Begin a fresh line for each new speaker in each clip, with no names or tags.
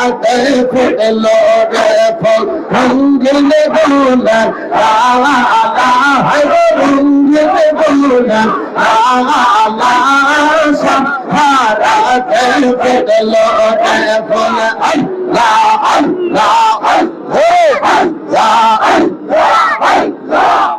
রাতে ফুটলো রে ফল রঙ্গিলে গুলার আলা আলা রঙ্গিলে গুলার আলা আলা সাহারাতে ফুটলো রে ফল আল্লাহ আল্লাহ আল্লাহ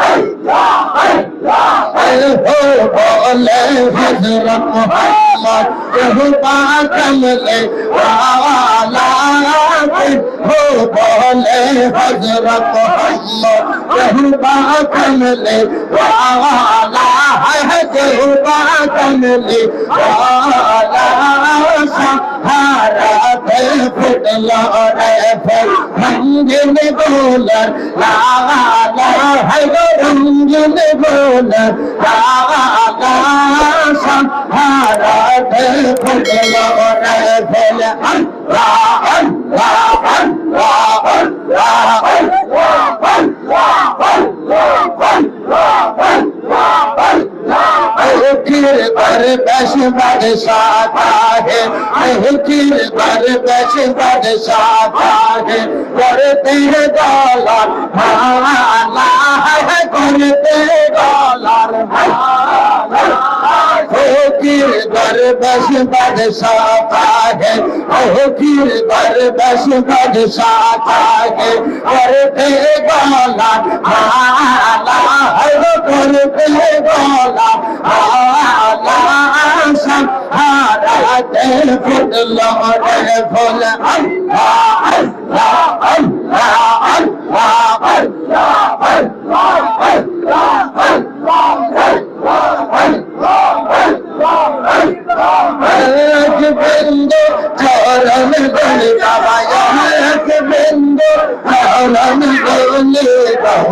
বলে হজরত মোহাম্মদ কেহু পাকমলে আলা হো বলে হজরত মোহাম্মদ কেহু পাকমলে আলা হায় কেহু পাকমলে আলা সাহারাতে ফুটলো রে ফল রঙ্গিন গোলার লা লা হায় গো রঙ্গিন গোলার লা লা সাহারাতে ফুটলো রে ফল আল্লাহ আল্লাহ আল্লাহ আল্লাহ फिर पर बस बरसाता है फिर पर बस बरसाता है करते डॉलर माला है करते डॉलर बस बरसाता है ओ फिर बर बस बरसाता है करते गौला आला हो करते गौला आला सहारा दे फुल लौरे फुल अल्लाह अल्लाह अल्लाह अल्लाह अल्लाह अल्लाह अल्लाह अल्लाह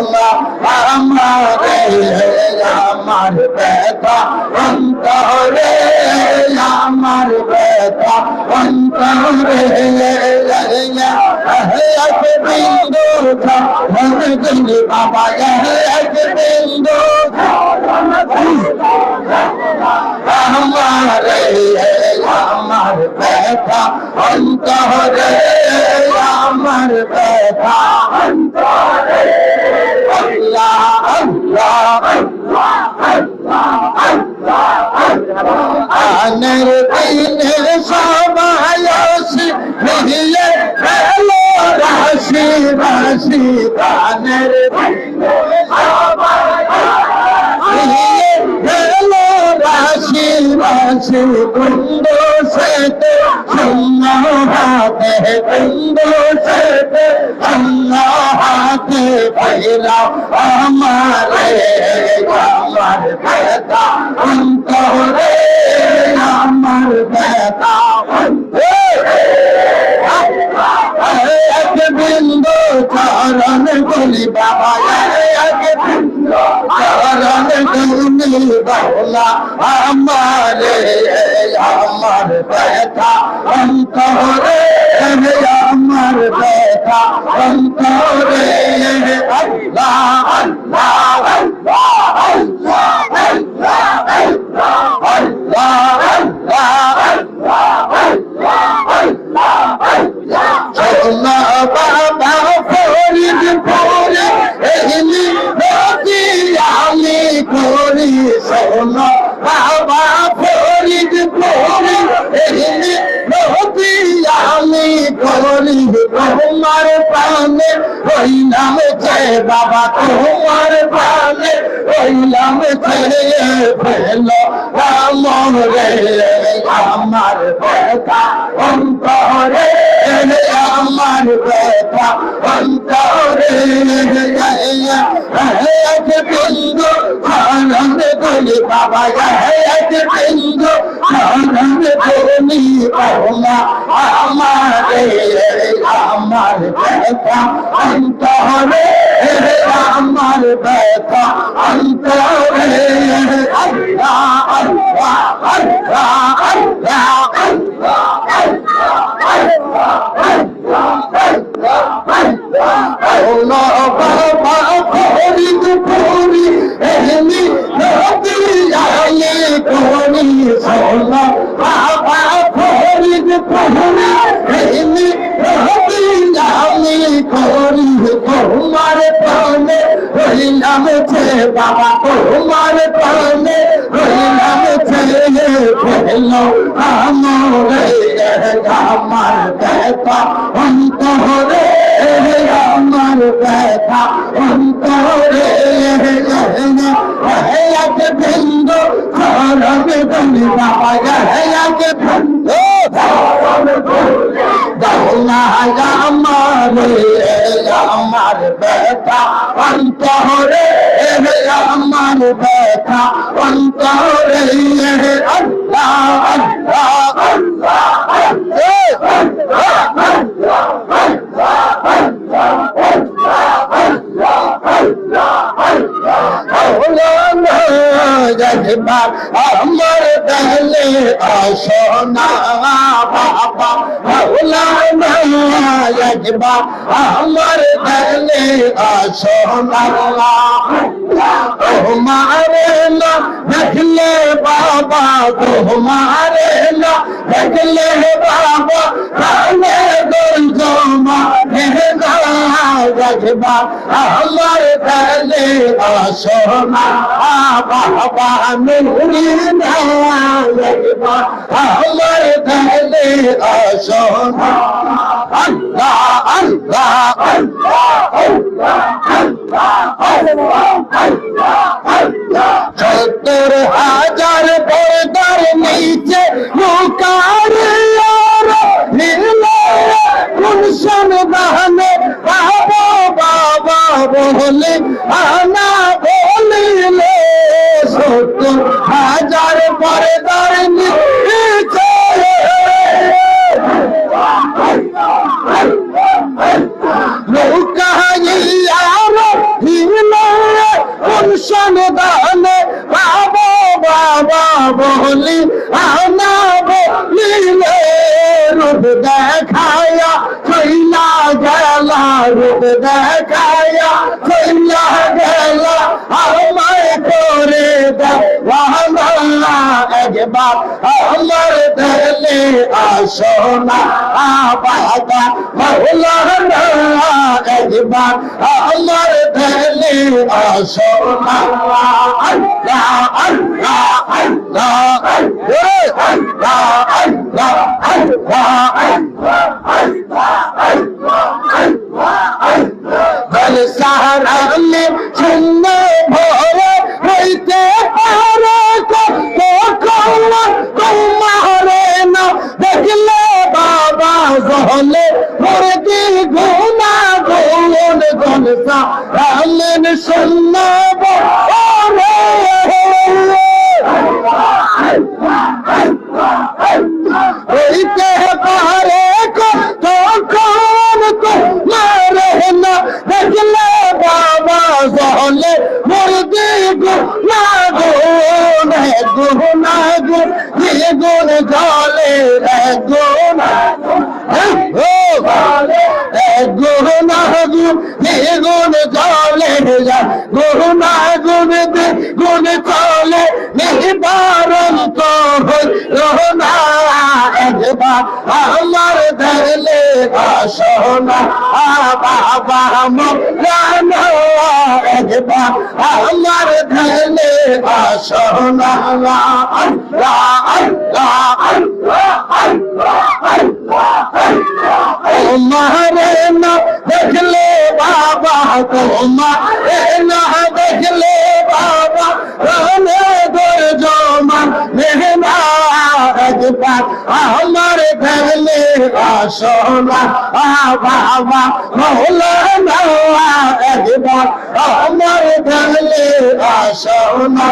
বাবা আমারে আমার ব্যথা, অন্তরে আমার ব্যথা, অন্তরে এক বিন্দু গলি বাবা এক বিন্দু আমারে আমার ব্যথা, অন্তরে আমার ব্যথা আল্লাহ আনের দিনে সবাই আসি মিলে খেলো রাশি রাশি গানের দিনে শূন্য হাতে পাইলা আমারে আমার ব্যথা অন্তরে আমার ব্যথা এক বিন্দু চরণ বলি বাবা এক আমারে আমার ব্যথা অন্তরে আমার ব্যথা অন্তরে আল্লাহ আল্লাহ পরে এহলি নদী আমি করি সোনা বাবা ফরিদ পরে এহলি নদী আমি করি তোমার প্রাণে হইলাম যে বাবা তোমার প্রাণে হইলাম যে ফেল রাম রে আমার ব্যথা অন্তরে আমার ব্যথা অন্তরে এক বিন্দু করি বাবা এক বিন্দু আনন্দ করি বাবা আমারে আমার ব্যথা অন্তরে আমার ব্যথা অন্তরে আল্লাহ আল্লাহ আল্লাহ আল্লাহ আল্লাহ বাবা ফরিদ পুরি এহলি নবী আলী করি সোনা বাবা ফরিদ কহনা হেলি রহতি আমার ব্যথা অন্তরে আমার ব্যথা অন্ত খরবে বলি বাবা এক বিন্দু দৌনা আমার আমার ব্যথা অন্তরে আমার ব্যথা অন্তরে আল্লাহ আল্লাহ একবার আমার দলে আসনা বাবা মৌলানা একবার আমার দলে আসনা তোমারে না দেখলে বাবা, তোমারে না দেখলে বাবা রাখবা আমার দলে আসনা বাবা, নুরি না রাখবা আমার দলে আসনা আল্লাহ আল্লাহ সত্তর হাজার পর্দার নিচে মুকার গুলশন বাহনে বাবা বাবা বলে আনা বলিলে সত্তর হাজার পর্দার নিচে গুলশন দানে বাবা বাবা বলি আনা বলিলে রূপ দেখায়া কইলা গেলা রূপ দেখায়া কইলা গেলা আমায় করে দেওয়ানা একবার আমার দিলে আসোনা বাবা মৌলানা একবার আমার দিলে আসোনা আল্লাহ আল্লাহ আল্লাহ আল্লাহ আল্লাহ আল্লাহ জলে গুনা গুন গুন চলে নিবারণ তো একবার আমার দিলে আসোনা বাবা মৌলানা একবার আমার দিলে আসোনা আল্লাহ আল্লাহ তোমারে না দেখলে বাবা তোমারে না দেখলে বাবা, রনে দর জমান মেহনা একবার আমার দেখলে আসোনা। বাবা মৌলানা একবার আমার দেখলে আসোনা।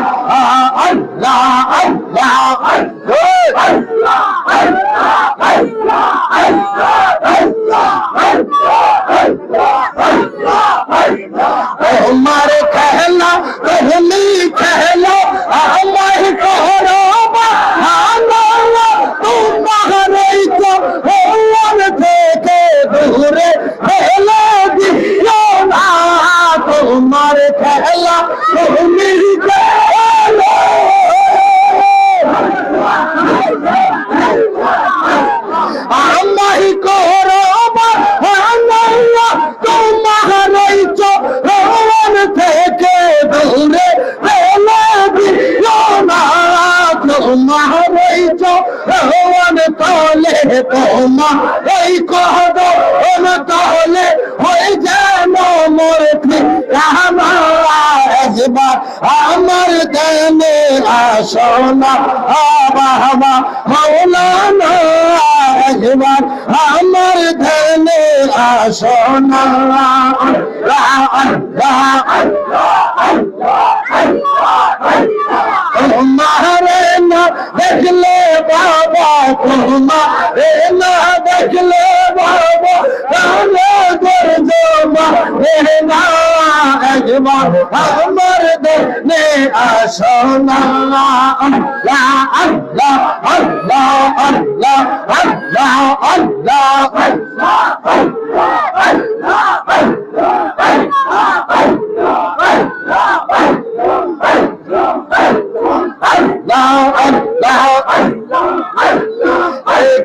আল্লাহ আল্লাহ। তোমার একবার আমার দেনে আসনা তোমারে না দেখলে বাবা, তোমারে না দেখলে বাবা, তাহলে গর্জমা না একবার। আমার দেনে আসনা আল্লাহ আল্লাহ আল্লাহ আল্লাহ আল্লাহ আল্লাহ আল্লাহ আল্লাহ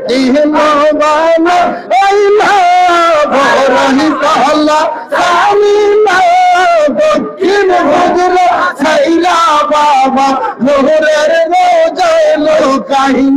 দিন বাবা আল্লাহ ভরহি কহলা সামিনা দক্ষিণ ভদ্র সাইলা বাবা ভোরের রোজায় লোকাইনা আল্লাহ আল্লাহ আল্লাহ আল্লাহ আল্লাহ আল্লাহ দিন বাবা আইলা ভরহি কহলা সামিনা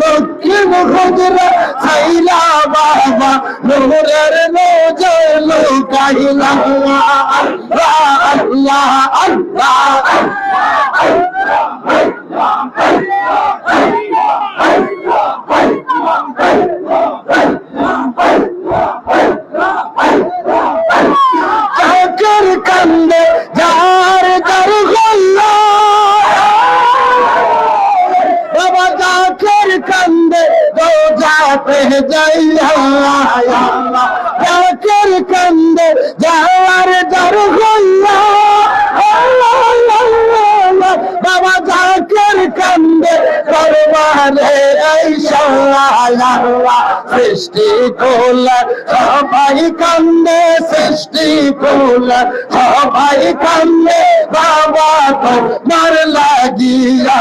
দক্ষিণ ভদ্র সাইলা বাবা ভোরের রোজায় লোকাইলা আল্লাহ আল্লাহ আল্লাহ চাকর সৃষ্টি কোলা সবাই কান্দে, সৃষ্টি কোলা সবাই কান্দে, বাবা তো মার লাগিয়া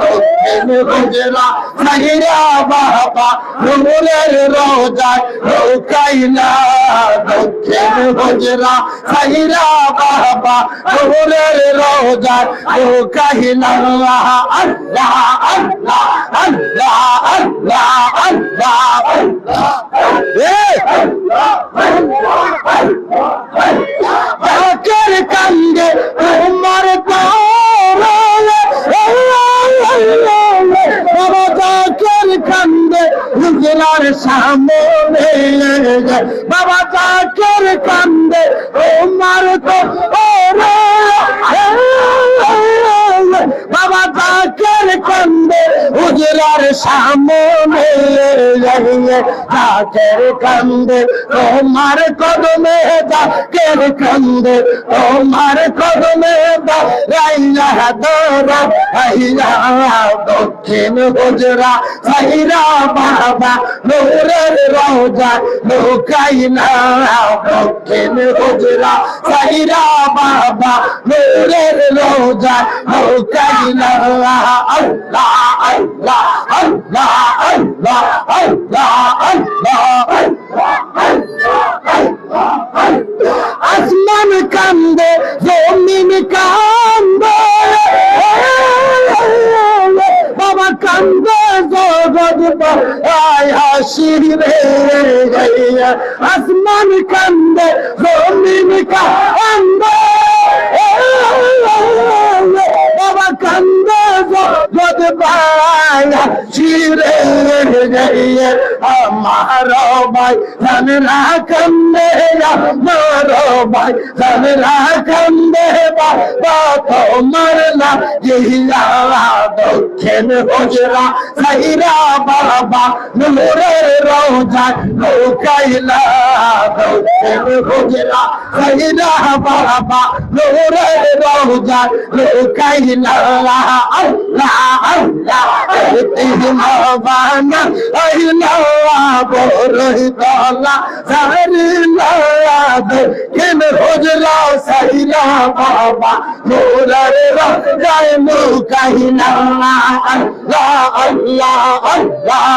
দক্ষিণ গুজরা সাহিরা বাবা, রুমুলের রোজায় রোকাইলা দক্ষিণ গুজরা সাহিরা বাবা, রুমুলের রোজায় রোকাইলা আল্লাহ আল্লাহ আল্লাহ আল্লাহ আল্লাহ। জাকের কান্দে তোমার বাবা জাকের কান্দে হুজরার সামনে বাবা জাকের কান্দে তোমার তো বাবা জাকের কান্দে, হুজরার সামনে মেলে লাগিয়ে তাকের কান্দে, তোমার কদমে তাকের কান্দে, তোমার কদমে রাইলা দরা হাইলা দক্ষিণ গুজরা সাইরা বাবা নূরের রওজা লোকাই না দক্ষিণ গুজরা সাইরা বাবা নূরের রওজা লোকাই না আল্লাহ আল্লাহ আল্লাহ আল্লাহ। আসমান কান্দে জমিন কান্দে। বাবা কান্দে আয় হাসির রে আসমান কান্দে জমিন কান্দে। পায়া শিরে আমার ভাই জানরা কান্দে আমার ভাই জানরা কান্দে বাবা তোমার না জিয়া দক্ষিণ হুজরা, সাইরা বাবা, নূরের রোজা লুকাইলা দক্ষিণ হুজরা, সাইরা বাবা, নূরের রোজা লুকাইলা আল্লাহ আল্লাহ তিন বানা আইলা বরই তলা সারিলা কেন হজলা সাইলা বাবা মোরার রাজায় মুকাইলা আল্লাহ আল্লাহ আল্লাহ